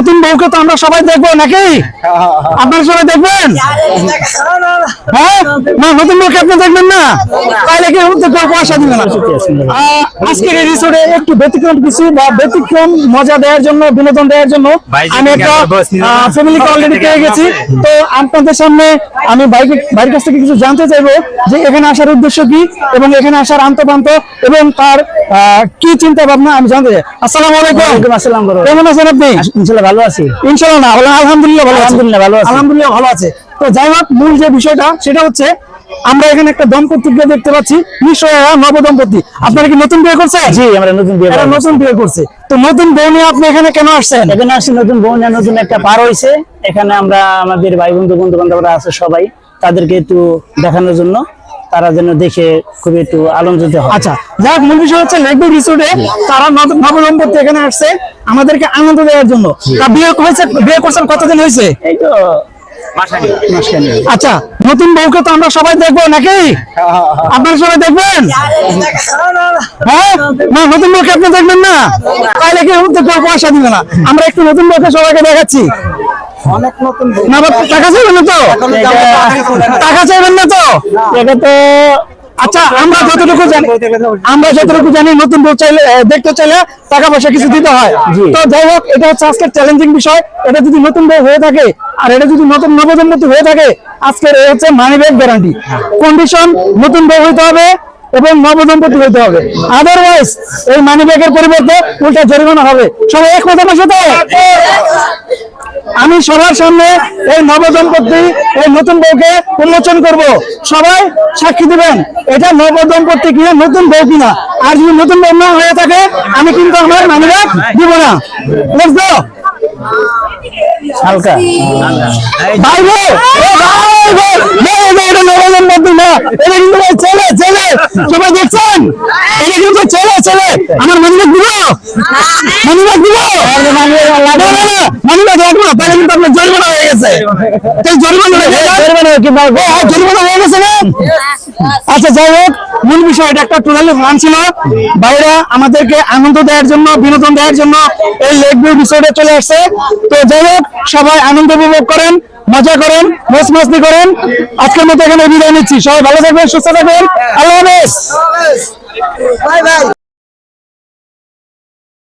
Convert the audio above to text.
নতুন বউকে তো আমরা সবাই দেখব নাকি? আপনারা সবাই দেখবেন? হ্যাঁ? না নতুন বউকে আপনি দেখবেন না। তাইলে কি হতে কেউ দিবে না। আজকের এই রিসোর্টে একটু ব্যতিক্রম কিছু বা ব্যতিক্রম মজা দেওয়ার জন্য বিনোদন দেওয়ার জন্য আমি একটা যেদিকে আমরা বস নিলাম না। ফ্যামিলিকে অলরেডি পেয়ে গেছি। তো আপনাদের সামনে আমি বাইকে বাড়ির কাছ থেকে কিছু জানতে চাইব যে এখানে আসার উদ্দেশ্য কি এবং এখানে আসার আন্তপান্ত এবং তার আহ, কি চিন্তা ভাবনা আমি জানতে চাই। আসসালামু আলাইকুম। আসসালাম কেমন আছেন আপনি? ইনশাল্লাহ ভালো আছি। ইনশাআল্লাহ না আলহামদুলিল্লাহ ভালো আলহামদুলিল্লাহ ভালো আছি। আলহামদুলিল্লাহ ভালো আছে। তো যাই হোক মূল যে বিষয়টা সেটা হচ্ছে আমরা এখানে একটা দম্পতিকে দেখতে পাচ্ছি। নব দম্পতি আপনারা কি নতুন বিয়ে করছেন? জি আমরা নতুন বিয়ে নতুন বিয়ে করছে। তো নতুন বউ নিয়ে আপনি এখানে কেন আসছেন? এখানে আসছি নতুন বোন নতুন একটা পার হয়েছে এখানে আমরা আমাদের ভাই বন্ধু বন্ধু বান্ধবরা আছে সবাই। তাদেরকে একটু দেখানোর জন্য তারা যেন দেখে খুব একটু আনন্দিত হয়। আচ্ছা যাই হোক মূল বিষয় হচ্ছে লেকবি রিসোর্টে তারা নব- নবদম্পতি এখানে আসছে। আমাদেরকে আনন্দ দেওয়ার জন্য। বিয়ে হয়েছে বিয়ে করছেন কতদিন হয়েছে? এই তো। আচ্ছা নতুন বউকে তো আমরা সবাই দেখব নাকি? আপনারা সবাই দেখবেন? হ্যাঁ? না নতুন বউকে আপনি দেখবেন না? তাহলে কি পয়সা দিবে না? আমরা একটু নতুন বউকে সবাইকে দেখাচ্ছি। না টাকা চাইবেন না তো? টাকা চাইবেন না তো? এটা তো আচ্ছা আমরা যতটুকু জানি আমরা যতটুকু জানি নতুন বউ চাইলে দেখতে চাইলে টাকা পয়সা কিছু দিতে হয়। তো যাই হোক এটা হচ্ছে আজকের চ্যালেঞ্জিং বিষয়। এটা যদি নতুন বউ হয়ে থাকে আর এটা যদি নতুন নবদম্পতি হয়ে থাকে আজকের এই হচ্ছে মানি ব্যাগ গ্যারান্টি কন্ডিশন নতুন বউ হইতে হবে এবং নবদম্পতি হইতে হবে। আদারওয়াইজ এই মানি ব্যাগের পরিবর্তে উল্টা জরিমানা হবে। সবাই এক কথা বসে তো আমি সবার সামনে এই নবদম্পতি, এই নতুন বউকে উন্মোচন করব। সবাই সাক্ষী দিবেন, এটা নবদম্পতি কিনা, নতুন বউ কিনা। আর যদি নতুন বউ না হয়ে থাকে, আমি কিন্তু আমার মানিব্যাগ দিব না। বুঝলো হালকা। ভাই গো ভাই গো না না এটা না এটা কিন্তু ভাই ছেলে ছেলে। সবাই দেখছেন? এটা কিন্তু ছেলে ছেলে। আমার মানিব্যাগ দিব? মানিব্যাগ দিব? না না না তাহলে কিন্তু আপনার জরিমানা হয়ে গেছে। জরিমানা হয়ে গেছে? জরিমানা জরিমানা হয়ে গেছে না? আচ্ছা যাই হোক মূল বিষয় এটা একটা টোটালি ফান ছিল। বাইরা আমাদেরকে আনন্দ দেওয়ার জন্য বিনোদন দেওয়ার জন্য এই লেক ভিউ রিসোর্টে চলে আসছে। তো যাই হোক সবাই আনন্দ উপভোগ করেন মজা করেন মস মস্তি করেন। আজকের মতো এখানে বিদায় নিচ্ছি। সবাই ভালো থাকবেন সুস্থ থাকবেন। আল্লাহ হাফেজ।